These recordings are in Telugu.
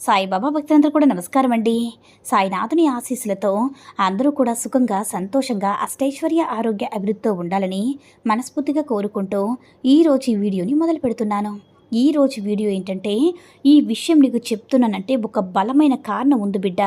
సాయిబాబా భక్తులందరూ కూడా నమస్కారం అండి. సాయినాథుని ఆశీస్సులతో అందరూ కూడా సుఖంగా సంతోషంగా అష్టైశ్వర్య ఆరోగ్య అభివృద్ధితో ఉండాలని మనస్ఫూర్తిగా కోరుకుంటూ ఈరోజు ఈ వీడియోని మొదలు పెడుతున్నాను. ఈ రోజు వీడియో ఏంటంటే ఈ విషయం నీకు చెప్తున్నానంటే ఒక బలమైన కారణం ఉంది బిడ్డ.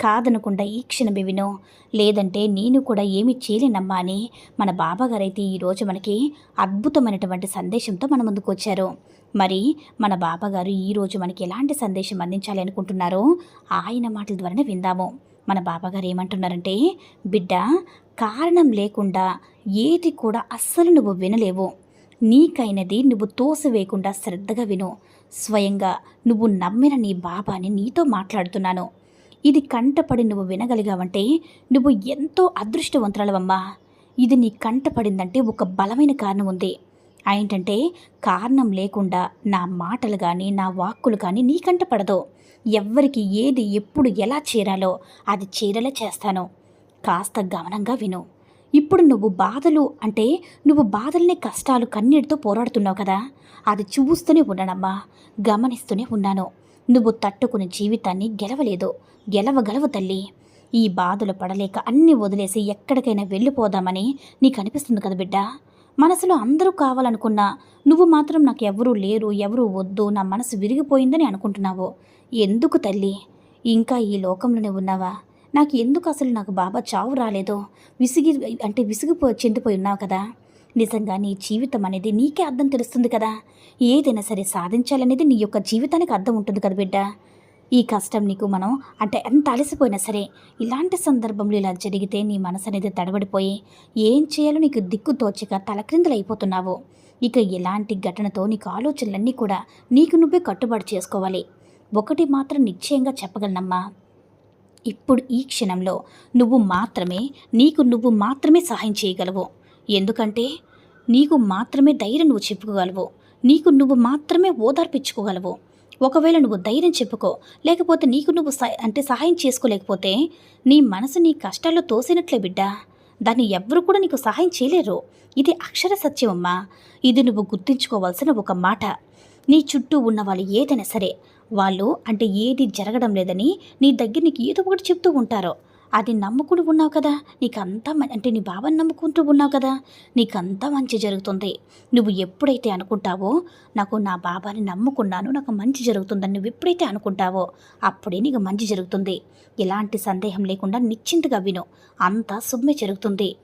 కాదనకుండా ఈ క్షణమే విను లేదంటే నేను కూడా ఏమి చేయలేనమ్మా అని మన బాబాగారైతే ఈరోజు మనకి అద్భుతమైనటువంటి సందేశంతో మన ముందుకు వచ్చారు. మరి మన బాబాగారు ఈరోజు మనకి ఎలాంటి సందేశం అందించాలి అనుకుంటున్నారో ఆయన మాటల ద్వారానే విందాము. మన బాబాగారు ఏమంటున్నారంటే బిడ్డ కారణం లేకుండా ఏది కూడా అస్సలు నువ్వు వినలేవు. నీకైనది నువ్వు తోసివేయకుండా శ్రద్ధగా విను. స్వయంగా నువ్వు నమ్మిన నీ బాబాని నీతో మాట్లాడుతున్నాను. ఇది కంటపడి నువ్వు వినగలిగావంటే నువ్వు ఎంతో అదృష్టవంతురాలవమ్మా. ఇది నీ కంటపడిందంటే ఒక బలమైన కారణం ఉంది. ఏంటంటే కారణం లేకుండా నా మాటలు కానీ నా వాక్కులు కానీ నీ కంటపడదు. ఎవ్వరికి ఏది ఎప్పుడు ఎలా చేరాలో అది చేరేలా చేస్తాను. కాస్త గమనంగా విను. ఇప్పుడు నువ్వు బాధలు అంటే నువ్వు బాధల్ని కష్టాలు కన్నీటితో పోరాడుతున్నావు కదా. అది చూస్తూనే ఉన్నానమ్మా. గమనిస్తూనే ఉన్నాను. నువ్వు తట్టుకుని జీవితాన్ని గెలవలేదు గెలవగలవు తల్లి. ఈ బాధలు పడలేక అన్ని వదిలేసి ఎక్కడికైనా వెళ్ళిపోదామని నీకు అనిపిస్తుంది కదా బిడ్డ. మనసులో అందరూ కావాలనుకున్నా నువ్వు మాత్రం నాకు ఎవరూ లేరు ఎవరూ వద్దు నా మనసు విరిగిపోయిందని అనుకుంటున్నావు. ఎందుకు తల్లి? ఇంకా ఈ లోకంలోనే ఉన్నావా? నాకు ఎందుకు అసలు నాకు బాబా చావు రాలేదో? విసిగి అంటే విసిగిపో చెందిపోయి ఉన్నావు కదా. నిజంగా నీ జీవితం అనేది నీకే అర్థం తెలుస్తుంది కదా? ఏదైనా సరే సాధించాలనేది నీ యొక్క జీవితానికి అర్థం ఉంటుంది కదా బిడ్డ? ఈ కష్టం నీకు మనం అంటే ఎంత అలసిపోయినా సరే ఇలాంటి సందర్భంలో ఇలా జరిగితే నీ మనసు అనేది తడబడిపోయి ఏం చేయాలో నీకు దిక్కు తోచక తలక్రిందులైపోతున్నావు. ఇక ఎలాంటి ఘటనతో నీకు ఆలోచనలన్నీ కూడా నీకు నువ్వే కట్టుబాటు చేసుకోవాలి. ఒకటి మాత్రం నిశ్చయంగా చెప్పగలనమ్మా. ఇప్పుడు ఈ క్షణంలో నువ్వు మాత్రమే నీకు నువ్వు మాత్రమే సహాయం చేయగలవు. ఎందుకంటే నీకు మాత్రమే ధైర్యం నువ్వు చెప్పుకోగలవు. నీకు నువ్వు మాత్రమే ఓదార్పించుకోగలవు. ఒకవేళ నువ్వు ధైర్యం చెప్పుకో లేకపోతే నీకు నువ్వు అంటే సహాయం చేసుకోలేకపోతే నీ మనసు నీ కష్టాల్లో తోసినట్లే బిడ్డ. దాన్ని ఎవ్వరు కూడా నీకు సహాయం చేయలేరు. ఇది అక్షర సత్యమమ్మా. ఇది నువ్వు గుర్తుంచుకోవాల్సిన ఒక మాట. నీ చుట్టూ ఉన్న వాళ్ళు ఏదైనా సరే వాళ్ళు అంటే ఏది జరగడం లేదని నీ దగ్గర నీకు ఏదో ఒకటి చెప్తూ ఉంటారో. అది నమ్ముకుని ఉన్నావు కదా? నీకంతా మ- అంటే నీ బాబాని నమ్ముకుంటూ ఉన్నావు కదా? నీకంతా మంచి జరుగుతుంది. నువ్వు ఎప్పుడైతే అనుకుంటావో నాకు నా బాబాని నమ్ముకున్నాను నాకు మంచి జరుగుతుందని నువ్వు ఎప్పుడైతే అనుకుంటావో అప్పుడే నీకు మంచి జరుగుతుంది. ఎలాంటి సందేహం లేకుండా నిశ్చింతగా విను. అంతా శుభ్మే జరుగుతుంది.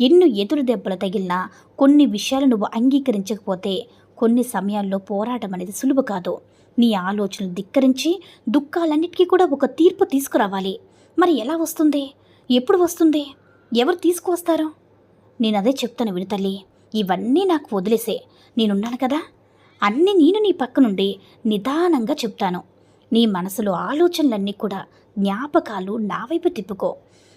ఎన్నో ఎదురు దెబ్బలు తగిలినా కొన్ని విషయాలు నువ్వు అంగీకరించకపోతే కొన్ని సమయాల్లో పోరాటం అనేది సులువు కాదు. నీ ఆలోచనలు ధిక్కరించి దుఃఖాలన్నిటికీ కూడా ఒక తీర్పు తీసుకురావాలి. మరి ఎలా వస్తుంది? ఎప్పుడు వస్తుంది? ఎవరు తీసుకువస్తారు? నేను అదే చెప్తాను విను తల్లి. ఇవన్నీ నాకు వదిలేసే. నేనున్నాను కదా? అన్నీ నేను నీ పక్క నుండి నిదానంగా చెప్తాను. నీ మనసులో ఆలోచనలన్నీ కూడా జ్ఞాపకాలు నా వైపు తిప్పుకో.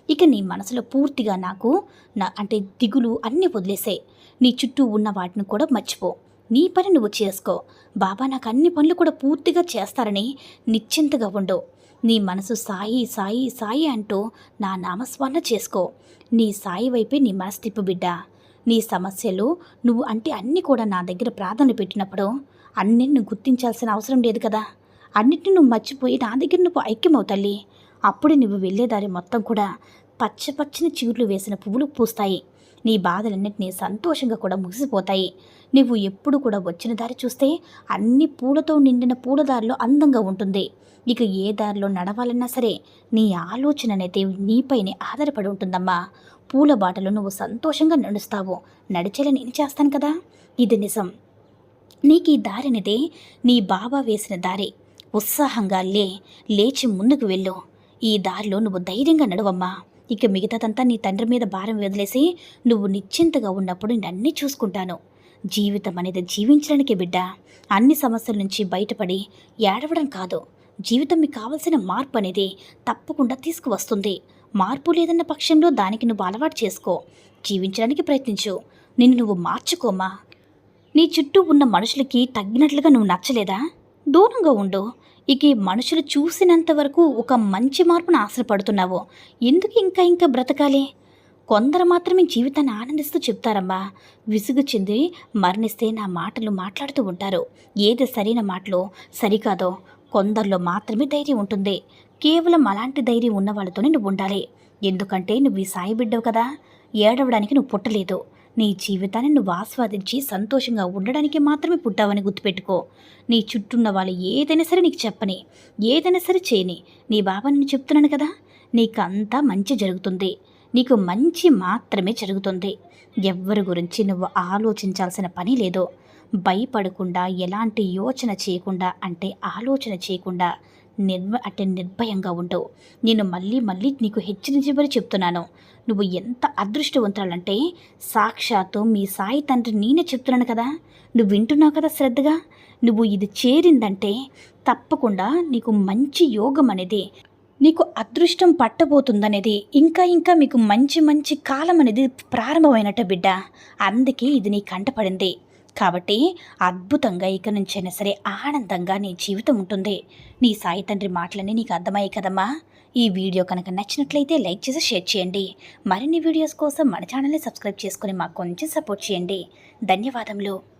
ఇక నీ మనసులో పూర్తిగా నాకు నా అంటే దిగులు అన్నీ వదిలేసే. నీ చుట్టూ ఉన్న వాటిని కూడా మర్చిపో. నీ పని నువ్వు చేసుకో. బాబా నాకు అన్ని పనులు కూడా పూర్తిగా చేస్తారని నిశ్చింతగా ఉండు. నీ మనసు సాయి సాయి సాయి అంటూ నా నామస్మరణ చేసుకో. నీ సాయి వైపే నీ మనసు తిప్పు బిడ్డ. నీ సమస్యలు నువ్వు అంటే అన్నీ కూడా నా దగ్గర ప్రార్థన పెట్టినప్పుడు అన్నిటిని గుర్తించాల్సిన అవసరం లేదు కదా. అన్నిటిని నువ్వు మర్చిపోయి నా దగ్గర నువ్వు ఐక్యమవు తల్లి. అప్పుడే నువ్వు వెళ్ళేదారి మొత్తం కూడా పచ్చ పచ్చని చిగుర్లు వేసిన పువ్వులు పూస్తాయి. నీ బాధలన్నింటినీ సంతోషంగా కూడా ముగిసిపోతాయి. నువ్వు ఎప్పుడు కూడా వచ్చిన దారి చూస్తే అన్ని పూలతో నిండిన పూల దారిలో అందంగా ఉంటుంది. ఇక ఏ దారిలో నడవాలన్నా సరే నీ ఆలోచన అనేది నీపైనే ఆధారపడి ఉంటుందమ్మా. పూల బాటలో నువ్వు సంతోషంగా నడుస్తావు. నడిచేలా నేను చేస్తాను కదా? ఇది నిజం. నీకు ఈ దారి అనేది నీ బాబా వేసిన దారి. ఉత్సాహంగా లే లేచి ముందుకు వెళ్ళు. ఈ దారిలో నువ్వు ధైర్యంగా నడవమ్మా. ఇక మిగతాదంతా నీ తండ్రి మీద భారం వదిలేసి నువ్వు నిశ్చింతగా ఉన్నప్పుడు నేను చూసుకుంటాను. జీవితం అనేది జీవించడానికి బిడ్డ. అన్ని సమస్యల నుంచి బయటపడి ఏడవడం కాదు. జీవితం మీకు కావలసిన మార్పు అనేది తప్పకుండా తీసుకువస్తుంది. మార్పు లేదన్న పక్షంలో దానికి నువ్వు అలవాటు చేసుకో. జీవించడానికి ప్రయత్నించు. నిన్ను నువ్వు మార్చుకోమా? నీ చుట్టూ ఉన్న మనుషులకి తగ్గినట్లుగా నువ్వు నచ్చలేదా? దూరంగా ఉండు. ఇక మనుషులు చూసినంత వరకు ఒక మంచి మార్పును ఆశపడుతున్నావు. ఎందుకు ఇంకా ఇంకా బ్రతకాలి? కొందరు మాత్రమే జీవితాన్ని ఆనందిస్తూ చెప్తారమ్మా. విసుగు చెంది మరణిస్తే నా మాటలు మాట్లాడుతూ ఉంటారు. ఏది సరైన మాటలో సరికాదో కొందరిలో మాత్రమే ధైర్యం ఉంటుంది. కేవలం అలాంటి ధైర్యం ఉన్న వాళ్ళతోనే నువ్వు ఉండాలి. ఎందుకంటే నువ్వు ఈ సాయి బిడ్డవు కదా. ఏడవడానికి నువ్వు పుట్టలేదు. నీ జీవితాన్ని నువ్వు ఆస్వాదించి సంతోషంగా ఉండడానికి మాత్రమే పుట్టావని గుర్తుపెట్టుకో. నీ చుట్టూన్న వాళ్ళు ఏదైనా సరే నీకు చెప్పని ఏదైనా సరే చేయని నీ బాబా నేను చెప్తున్నాను కదా? నీకు అంతా మంచి జరుగుతుంది. నీకు మంచి మాత్రమే జరుగుతుంది. ఎవ్వరి గురించి నువ్వు ఆలోచించాల్సిన పని లేదు. భయపడకుండా ఎలాంటి యోచన చేయకుండా అంటే ఆలోచన చేయకుండా నిర్మ అంటే నిర్భయంగా ఉండవు. నేను మళ్ళీ మళ్ళీ నీకు హెచ్చరించబడి చెప్తున్నాను. నువ్వు ఎంత అదృష్టవంతురాలంటే సాక్షాత్తు మీ సాయి తండ్రి నేనే చెప్తున్నాను కదా. నువ్వు వింటున్నావు కదా శ్రద్ధగా? నువ్వు ఇది చేరిందంటే తప్పకుండా నీకు మంచి యోగం అనేది నీకు అదృష్టం పట్టబోతుందనేది ఇంకా ఇంకా మీకు మంచి మంచి కాలం అనేది ప్రారంభమైనట్ట బిడ్డ. అందుకే ఇది నీ కంటపడింది కాబట్టి అద్భుతంగా ఇక నుంచైనా సరే ఆనందంగా నీ జీవితం ఉంటుంది. నీ సాయి తండ్రి మాటలన్నీ నీకు అర్థమయ్యాయి కదమ్మా. ఈ వీడియో కనుక నచ్చినట్లయితే లైక్ చేసి షేర్ చేయండి. మరిన్ని వీడియోస్ కోసం మన ఛానల్ని సబ్స్క్రైబ్ చేసుకుని మాకు కొంచెం సపోర్ట్ చేయండి. ధన్యవాదములు.